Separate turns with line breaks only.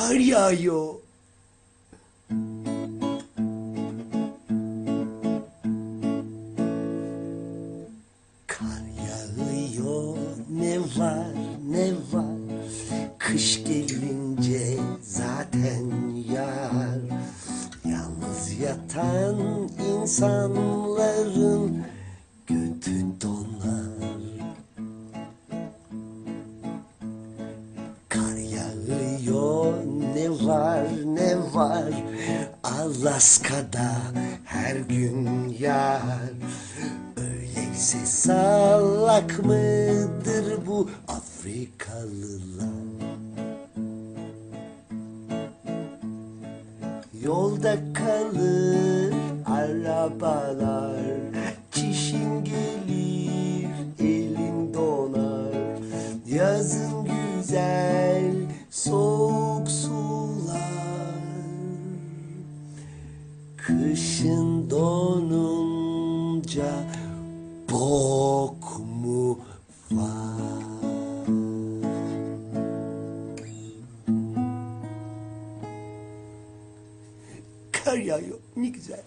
kar yağıyor. Kar yağıyor. Ne var ne var? Kış gelince zaten yağar. Yalnız yatan insanların var ne var? Alaska'da her gün yağar Öyleyse salak mıdır bu Afrikalılar? Yolda kalır arabalar Çişin gelir elin donar. Yazın güzel Kışın donunca bok mu var? Kar yağıyor ne güzel.